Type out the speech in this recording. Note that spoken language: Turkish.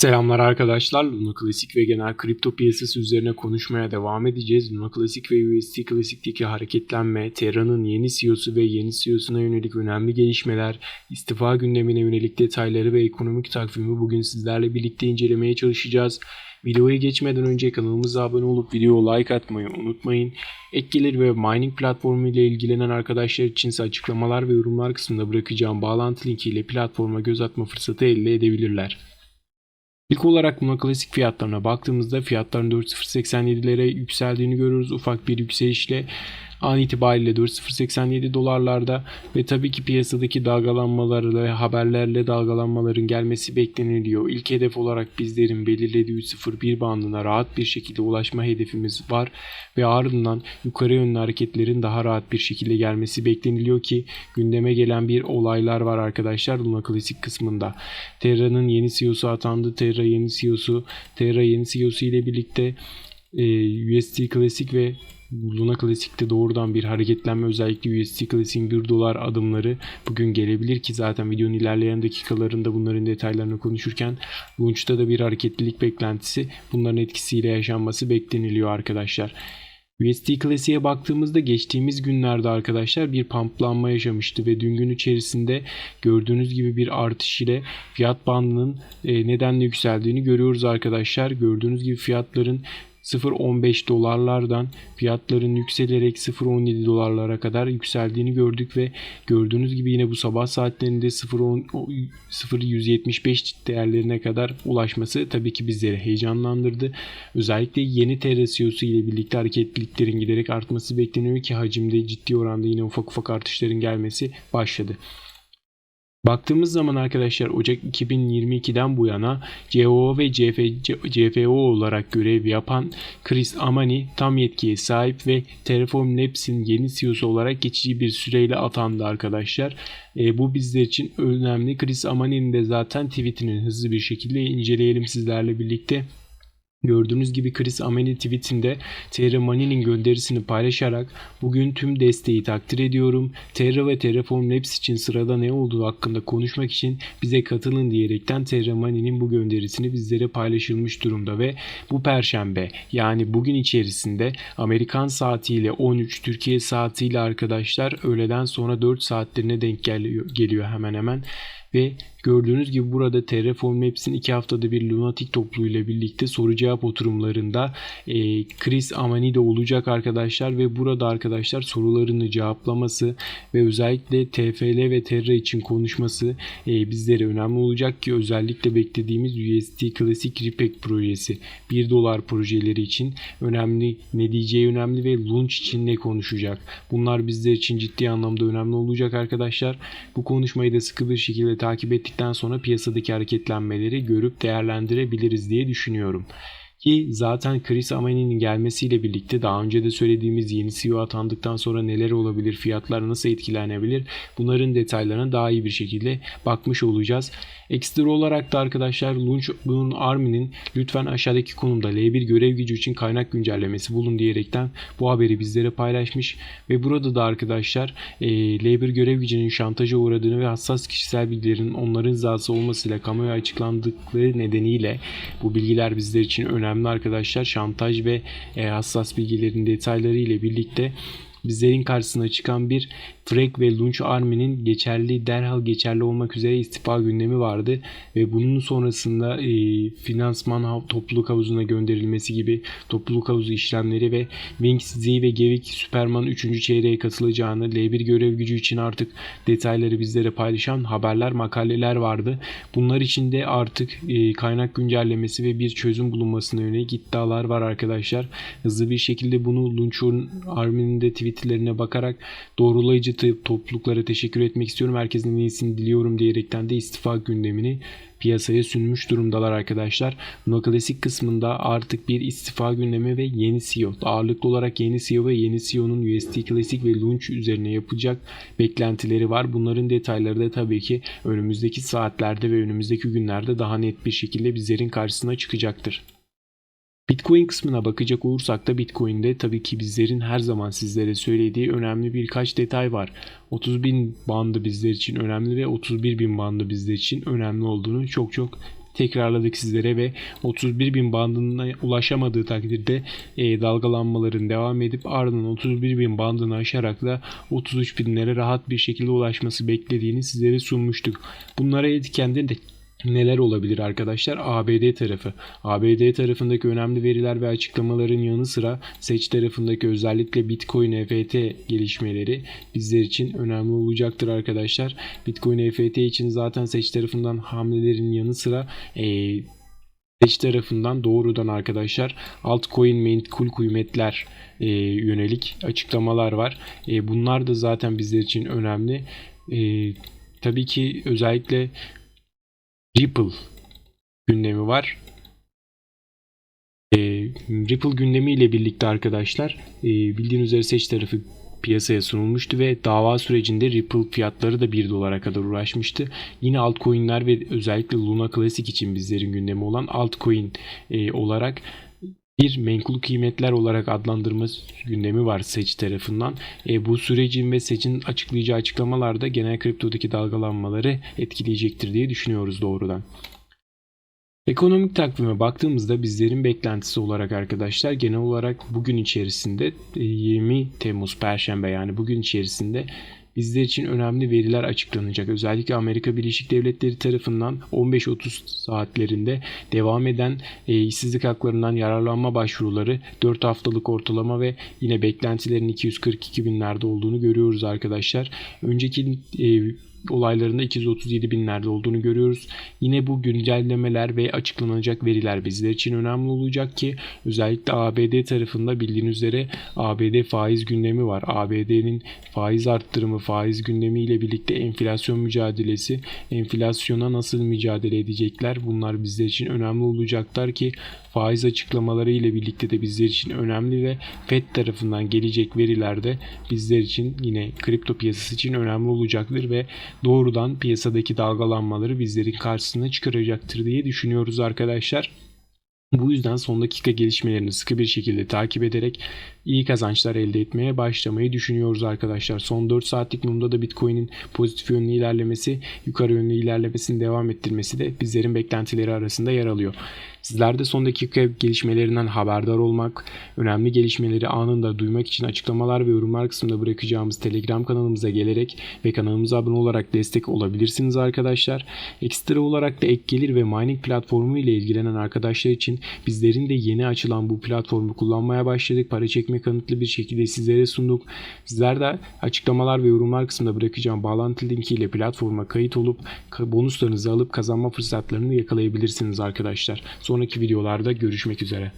Selamlar arkadaşlar. Luna Klasik ve genel kripto piyasası üzerine konuşmaya devam edeceğiz. Luna Klasik ve USD Klasik'teki hareketlenme, Terra'nın yeni CEO'su ve yeni CEO'suna yönelik önemli gelişmeler, istifa gündemine yönelik detayları ve ekonomik takvimi bugün sizlerle birlikte incelemeye çalışacağız. Videoya geçmeden önce kanalımıza abone olup videoya like atmayı unutmayın. Ek gelir ve mining platformu ile ilgilenen arkadaşlar için ise açıklamalar ve yorumlar kısmında bırakacağım bağlantı linkiyle platforma göz atma fırsatı elde edebilirler. İlk olarak Luna Klasik fiyatlarına baktığımızda fiyatların 4.087'lere yükseldiğini görüyoruz. Ufak bir yükselişle an itibariyle 4.087 dolarlarda ve tabii ki piyasadaki dalgalanmalarla haberlerle dalgalanmaların gelmesi bekleniliyor. İlk hedef olarak bizlerin belirlediği 3.01 bandına rahat bir şekilde ulaşma hedefimiz var ve ardından yukarı yönlü hareketlerin daha rahat bir şekilde gelmesi bekleniliyor ki gündeme gelen bir olaylar var arkadaşlar Luna Klasik kısmında. Terra'nın yeni CEO'su atandı. Terra yeni CEO'su, Terra yeni CEO'su ile birlikte e, USD Klasik ve Luna Classic'te doğrudan bir hareketlenme özellikle USD Classic'in 1 dolar adımları bugün gelebilir ki zaten videonun ilerleyen dakikalarında bunların detaylarını konuşurken Launch'ta da bir hareketlilik beklentisi bunların etkisiyle yaşanması bekleniliyor arkadaşlar. USD Classic'e baktığımızda geçtiğimiz günlerde arkadaşlar bir pamplanma yaşamıştı ve dün gün içerisinde gördüğünüz gibi bir artış ile fiyat bandının e, nedenle yükseldiğini görüyoruz arkadaşlar. Gördüğünüz gibi fiyatların 0.15 dolarlardan fiyatların yükselerek 0.17 dolarlara kadar yükseldiğini gördük ve gördüğünüz gibi yine bu sabah saatlerinde 0.175 değerlerine kadar ulaşması tabii ki bizleri heyecanlandırdı. Özellikle yeni TR CEO'su ile birlikte hareketliliklerin giderek artması bekleniyor ki hacimde ciddi oranda yine ufak ufak artışların gelmesi başladı. Baktığımız zaman arkadaşlar Ocak 2022'den bu yana COO ve CF, CFO olarak görev yapan Chris Amani tam yetkiye sahip ve Terraform Labs'in yeni CEO'su olarak geçici bir süreyle atandı arkadaşlar. E, bu bizler için önemli. Chris Amani'nin de zaten tweetini hızlı bir şekilde inceleyelim sizlerle birlikte. Gördüğünüz gibi Chris Amani tweetinde Terra Money'nin gönderisini paylaşarak bugün tüm desteği takdir ediyorum. Terra ve Terraform Labs için sırada ne olduğu hakkında konuşmak için bize katılın diyerekten Terra Money'nin bu gönderisini bizlere paylaşılmış durumda ve bu perşembe yani bugün içerisinde Amerikan saatiyle 13 Türkiye saatiyle arkadaşlar öğleden sonra 4 saatlerine denk geliyor hemen hemen ve gördüğünüz gibi burada Terraform Maps'in 2 haftada bir lunatik topluluğuyla birlikte soru cevap oturumlarında e, Chris Amani de olacak arkadaşlar ve burada arkadaşlar sorularını cevaplaması ve özellikle TFL ve Terra için konuşması e, bizlere önemli olacak ki özellikle beklediğimiz USD Classic Repack projesi 1 dolar projeleri için önemli ne diyeceği önemli ve launch için ne konuşacak. Bunlar bizler için ciddi anlamda önemli olacak arkadaşlar. Bu konuşmayı da sıkı bir şekilde takip ettikten sonra piyasadaki hareketlenmeleri görüp değerlendirebiliriz diye düşünüyorum. Ki zaten Chris Amani'nin gelmesiyle birlikte daha önce de söylediğimiz yeni CEO atandıktan sonra neler olabilir, fiyatlar nasıl etkilenebilir bunların detaylarına daha iyi bir şekilde bakmış olacağız. Ekstra olarak da arkadaşlar Launch Boon Army'nin lütfen aşağıdaki konumda L1 görev gücü için kaynak güncellemesi bulun diyerekten bu haberi bizlere paylaşmış ve burada da arkadaşlar e, L1 görev gücünün şantaja uğradığını ve hassas kişisel bilgilerin onların rızası olmasıyla kamuoyu açıklandıkları nedeniyle bu bilgiler bizler için önemli arkadaşlar. Şantaj ve e, hassas bilgilerin detayları ile birlikte bizlerin karşısına çıkan bir Frek ve Lunch Army'nin geçerli derhal geçerli olmak üzere istifa gündemi vardı ve bunun sonrasında e, finansman topluluk havuzuna gönderilmesi gibi topluluk havuzu işlemleri ve Wings Z ve Gevik Superman 3. çeyreğe katılacağını L1 görev gücü için artık detayları bizlere paylaşan haberler makaleler vardı. Bunlar için de artık e, kaynak güncellemesi ve bir çözüm bulunmasına yönelik iddialar var arkadaşlar. Hızlı bir şekilde bunu Lunch Army'nin de tweetlerine bakarak doğrulayıcı topluluklara teşekkür etmek istiyorum. Herkesin iyisini diliyorum diyerekten de istifa gündemini piyasaya sunmuş durumdalar arkadaşlar. Luna Classic kısmında artık bir istifa gündemi ve yeni CEO. Ağırlıklı olarak yeni CEO ve yeni CEO'nun USD Classic ve Launch üzerine yapacak beklentileri var. Bunların detayları da tabii ki önümüzdeki saatlerde ve önümüzdeki günlerde daha net bir şekilde bizlerin karşısına çıkacaktır. Bitcoin kısmına bakacak olursak da Bitcoin'de tabii ki bizlerin her zaman sizlere söylediği önemli birkaç detay var. 30 bin bandı bizler için önemli ve 31 bin bandı bizler için önemli olduğunu çok çok tekrarladık sizlere ve 31 bin bandına ulaşamadığı takdirde e, dalgalanmaların devam edip ardından 31 bin bandını aşarak da 33 binlere rahat bir şekilde ulaşması beklediğini sizlere sunmuştuk. Bunlara etkende de neler olabilir arkadaşlar? ABD tarafı. ABD tarafındaki önemli veriler ve açıklamaların yanı sıra seç tarafındaki özellikle Bitcoin EFT gelişmeleri bizler için önemli olacaktır arkadaşlar. Bitcoin EFT için zaten seç tarafından hamlelerin yanı sıra e, seç tarafından doğrudan arkadaşlar altcoin menkul kıymetler e, yönelik açıklamalar var. E, bunlar da zaten bizler için önemli. E, tabii ki özellikle Ripple gündemi var. E, Ripple gündemi ile birlikte arkadaşlar e, bildiğiniz üzere seç tarafı piyasaya sunulmuştu ve dava sürecinde Ripple fiyatları da 1 dolara kadar ulaşmıştı. Yine altcoin'ler ve özellikle Luna Classic için bizlerin gündemi olan altcoin e, olarak bir menkul kıymetler olarak adlandırma gündemi var seç tarafından. E, bu sürecin ve seçin açıklayacağı açıklamalar da genel kriptodaki dalgalanmaları etkileyecektir diye düşünüyoruz doğrudan. Ekonomik takvime baktığımızda bizlerin beklentisi olarak arkadaşlar genel olarak bugün içerisinde 20 Temmuz Perşembe yani bugün içerisinde bizler için önemli veriler açıklanacak. Özellikle Amerika Birleşik Devletleri tarafından 15-30 saatlerinde devam eden e, işsizlik haklarından yararlanma başvuruları 4 haftalık ortalama ve yine beklentilerin 242 binlerde olduğunu görüyoruz arkadaşlar. Önceki e, olaylarında 237 binlerde olduğunu görüyoruz. Yine bu güncellemeler ve açıklanacak veriler bizler için önemli olacak ki özellikle ABD tarafında bildiğiniz üzere ABD faiz gündemi var. ABD'nin faiz arttırımı, faiz gündemi ile birlikte enflasyon mücadelesi, enflasyona nasıl mücadele edecekler bunlar bizler için önemli olacaklar ki faiz açıklamaları ile birlikte de bizler için önemli ve FED tarafından gelecek veriler de bizler için yine kripto piyasası için önemli olacaktır ve doğrudan piyasadaki dalgalanmaları bizlerin karşısına çıkaracaktır diye düşünüyoruz arkadaşlar. Bu yüzden son dakika gelişmelerini sıkı bir şekilde takip ederek iyi kazançlar elde etmeye başlamayı düşünüyoruz arkadaşlar. Son 4 saatlik mumda da Bitcoin'in pozitif yönlü ilerlemesi, yukarı yönlü ilerlemesini devam ettirmesi de bizlerin beklentileri arasında yer alıyor. Sizler de son dakika gelişmelerinden haberdar olmak, önemli gelişmeleri anında duymak için açıklamalar ve yorumlar kısmında bırakacağımız Telegram kanalımıza gelerek ve kanalımıza abone olarak destek olabilirsiniz arkadaşlar. Ekstra olarak da ek gelir ve mining platformu ile ilgilenen arkadaşlar için bizlerin de yeni açılan bu platformu kullanmaya başladık. Para çekme kanıtlı bir şekilde sizlere sunduk. Sizler de açıklamalar ve yorumlar kısmında bırakacağım bağlantı linki ile platforma kayıt olup bonuslarınızı alıp kazanma fırsatlarını yakalayabilirsiniz arkadaşlar. Sonraki videolarda görüşmek üzere.